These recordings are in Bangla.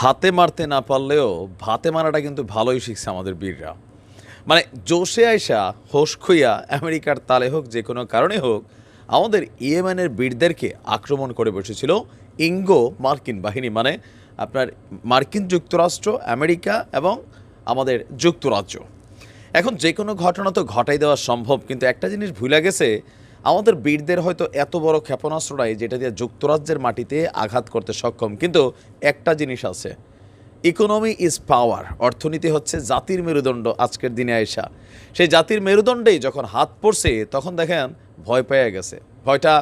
হাতে মারতে না পারলেও ভাতে মারাটা কিন্তু ভালোই শিখছে আমাদের বীররা। মানে জোশে আয়সা হোস খুইয়া, আমেরিকার তালে হোক, যে কোনো কারণে হোক, আমাদের ইয়েমেনের বীরদেরকে আক্রমণ করে বসেছিল ইঙ্গো মার্কিন বাহিনী। মানে আপনার মার্কিন যুক্তরাষ্ট্র, আমেরিকা এবং আমাদের যুক্তরাজ্য। এখন যে কোনো ঘটনা তো ঘটাই দেওয়া সম্ভব, কিন্তু একটা জিনিস ভুলে গেছে আমাদের বীরদের হয়তো এত বড় ক্ষেপণাস্ত্র নাই যেটা দিয়ে যুক্তরাজ্যের মাটিতে আঘাত করতে সক্ষম। কিন্তু একটা জিনিস আছে। ইকোনমি ইজ পাওয়ার অর্থনীতি হচ্ছে জাতির মেরুদণ্ড আজকের দিনে আয়সা সেই জাতির মেরুদণ্ডেই যখন হাত পড়ছে, তখন দেখেন ভয় পেয়ে গেছে। ভয়টা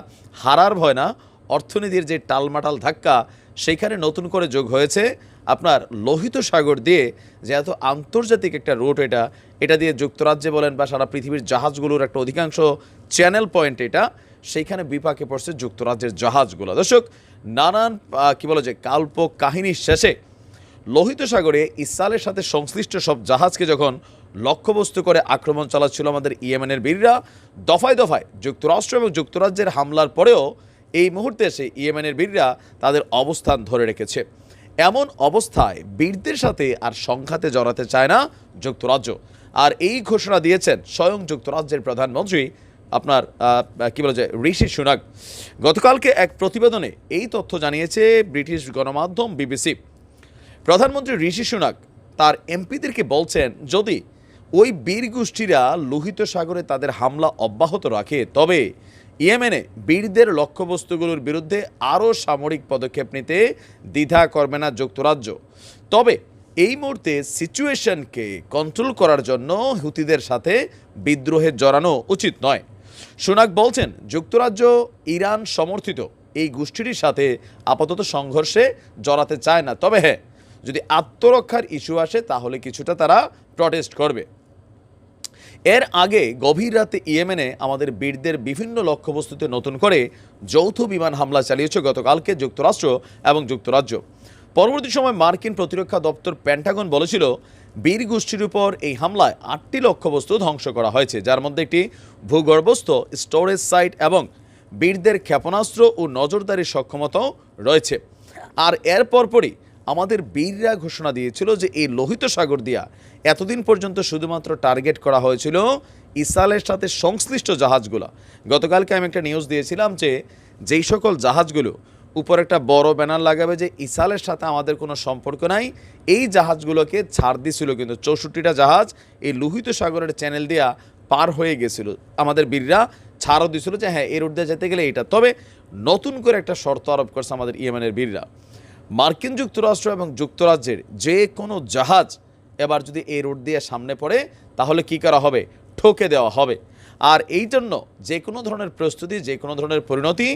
হারার ভয় না, অর্থনীতির যে টালমাটাল ধাক্কা, সেইখানে নতুন করে যোগ হয়েছে। আপনার লোহিত সাগর দিয়ে যে এত আন্তর্জাতিক একটা রুট এটা এটা দিয়ে যুক্তরাজ্যে বলেন বা সারা পৃথিবীর জাহাজগুলোর একটা অধিকাংশ চ্যানেল পয়েন্ট এটা, সেইখানে বিপাকে পড়ছে যুক্তরাজ্যের জাহাজগুলো। দর্শক, নানান কি বলে যে কাল্প কাহিনীর শেষে লোহিত সাগরে ইসরায়েলের সাথে সংশ্লিষ্ট সব জাহাজকে যখন লক্ষ্যবস্তু করে আক্রমণ চালাচ্ছিল আমাদের ইয়েমেনের বীররা, দফায় দফায় যুক্তরাষ্ট্র এবং যুক্তরাজ্যের হামলার পরেও এই মুহূর্তে এসে ইয়েমেনের বীররা তাদের অবস্থান ধরে রেখেছে। এমন অবস্থায় বীরদের সাথে আর সংঘাতে জড়াতে চায় না যুক্তরাজ্য। আর এই ঘোষণা দিয়েছেন স্বয়ং যুক্তরাজ্যের প্রধানমন্ত্রী, আপনার কি বলা যায় ঋষি সুনাক গতকালকে এক প্রতিবেদনে এই তথ্য জানিয়েছে ব্রিটিশ গণমাধ্যম বিবিসি। প্রধানমন্ত্রী ঋষি সুনাক তার এমপিদেরকে বলছেন, যদি ওই বীর গোষ্ঠীরা লোহিত সাগরে তাদের হামলা অব্যাহত রাখে, তবে ইয়েমেনে বীরদের লক্ষ্যবস্তুগুলোর বিরুদ্ধে আরও সামরিক পদক্ষেপ নিতে দ্বিধা করবে না যুক্তরাজ্য। তবে এই মুহূর্তে সিচুয়েশনকে কন্ট্রোল করার জন্য হুতিদের সাথে বিদ্রোহে জড়ানো উচিত নয়। সুনাক বলছেন, যুক্তরাজ্য ইরান সমর্থিত এই গোষ্ঠীটির সাথে আপাতত সংঘর্ষে জড়াতে চায় না। তবে হ্যাঁ যদি আত্মরক্ষার ইস্যু আসে তাহলে কিছুটা তারা প্রটেস্ট করবে। এর আগে গভীর রাতে ইয়েমেনে আমাদের বীরদের বিভিন্ন লক্ষ্যবস্তুতে নতুন করে যৌথ বিমান হামলা চালিয়েছে গতকালকে যুক্তরাষ্ট্র এবং যুক্তরাজ্য। পরবর্তী সময় মার্কিন প্রতিরক্ষা দপ্তর প্যান্টাগন বলেছিল, বীর গোষ্ঠীর উপর এই হামলায় আটটি লক্ষ্যবস্তু ধ্বংস করা হয়েছে, যার মধ্যে একটি ভূগর্ভস্থ স্টোরেজ সাইট এবং বীরদের ক্ষেপণাস্ত্র ও নজরদারি সক্ষমতাও রয়েছে। আর এর পরপরই আমাদের বীররা ঘোষণা দিয়েছিল যে এই লোহিত সাগর দিয়া এতদিন পর্যন্ত শুধুমাত্র টার্গেট করা হয়েছিল ইসরায়েলের সাথে সংশ্লিষ্ট জাহাজগুলো। গতকালকে আমি একটা নিউজ দিয়েছিলাম যে যেই সকল জাহাজগুলো উপর একটা বড় ব্যানার লাগাবে যে ইসরায়েলের সাথে আমাদের কোনো সম্পর্ক নাই, এই জাহাজগুলোকে ছাড় দিছিল কিন্তু চৌষট্টিটা জাহাজ এই লোহিত সাগরের চ্যানেল দিয়া পার হয়ে গেছিল। আমাদের বীররা ছাড়ও দিছিল যে হ্যাঁ এর উর্ধে যেতে গেলে এটা। তবে নতুন করে একটা শর্ত আরোপ করছে আমাদের ইয়েমেনের বীররা। মার্কিন যুক্তরাষ্ট্র এবং যুক্তরাজ্যের যে কোনো জাহাজ এবার যদি এই রোড দিয়ে সামনে পড়ে, তাহলে কি করা হবে? ঠকে দেওয়া হবে। আর এই জন্য যে কোনো ধরনের প্রস্তুতি, যে কোনো ধরনের পরিণতি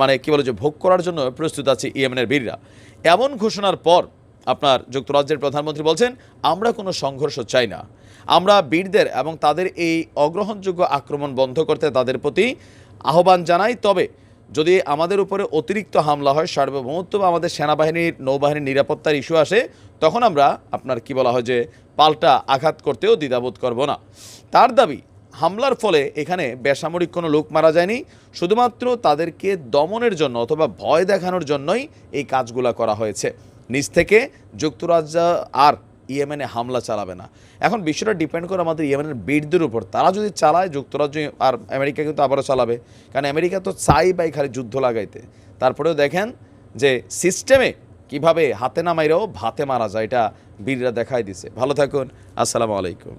মানে কি বলে যে ভোগ করার জন্য প্রস্তুত আছে ইয়েমেনের বীররা। এমন ঘোষণার পর আপনার যুক্তরাজ্যের প্রধানমন্ত্রী বলছেন, আমরা কোনো সংঘর্ষ চাই না। আমরা বীরদের এবং তাদের এই অগ্রহণযোগ্য আক্রমণ বন্ধ করতে তাদের প্রতি আহ্বান জানাই। তবে যদি আমাদের উপরে অতিরিক্ত হামলা হয় সার্বভৌমত্ব বা আমাদের সেনাবাহিনীর নৌবাহিনীর নিরাপত্তার ইস্যু আসে, তখন আমরা আপনার কি বলা হয় যে পাল্টা আঘাত করতেও দ্বিধাবোধ করব না। তার দাবি, হামলার ফলে এখানে বেসামরিক কোনো লোক মারা যায়নি, শুধুমাত্র তাদেরকে দমনের জন্য অথবা ভয় দেখানোর জন্যই এই কাজগুলা করা হয়েছে। নিজ থেকে যুক্তরাজ্য আর ইয়েমেনে হামলা চালাবে না। এখন বিষয়টা ডিপেন্ড করে আমাদের ইয়েমেনের বীরদের উপর। তারা যদি চালায়, যুক্তরাজ্য আর আমেরিকা কিন্তু আবারও চালাবে। কারণ আমেরিকা তো চাই বাই খালি যুদ্ধ লাগাইতে। তারপরেও দেখেন যে সিস্টেমে কীভাবে হাতে না মাইরেও ভাতে মারা যায়, এটা বীররা দেখাই দিছে। ভালো থাকুন, আসসালামু আলাইকুম।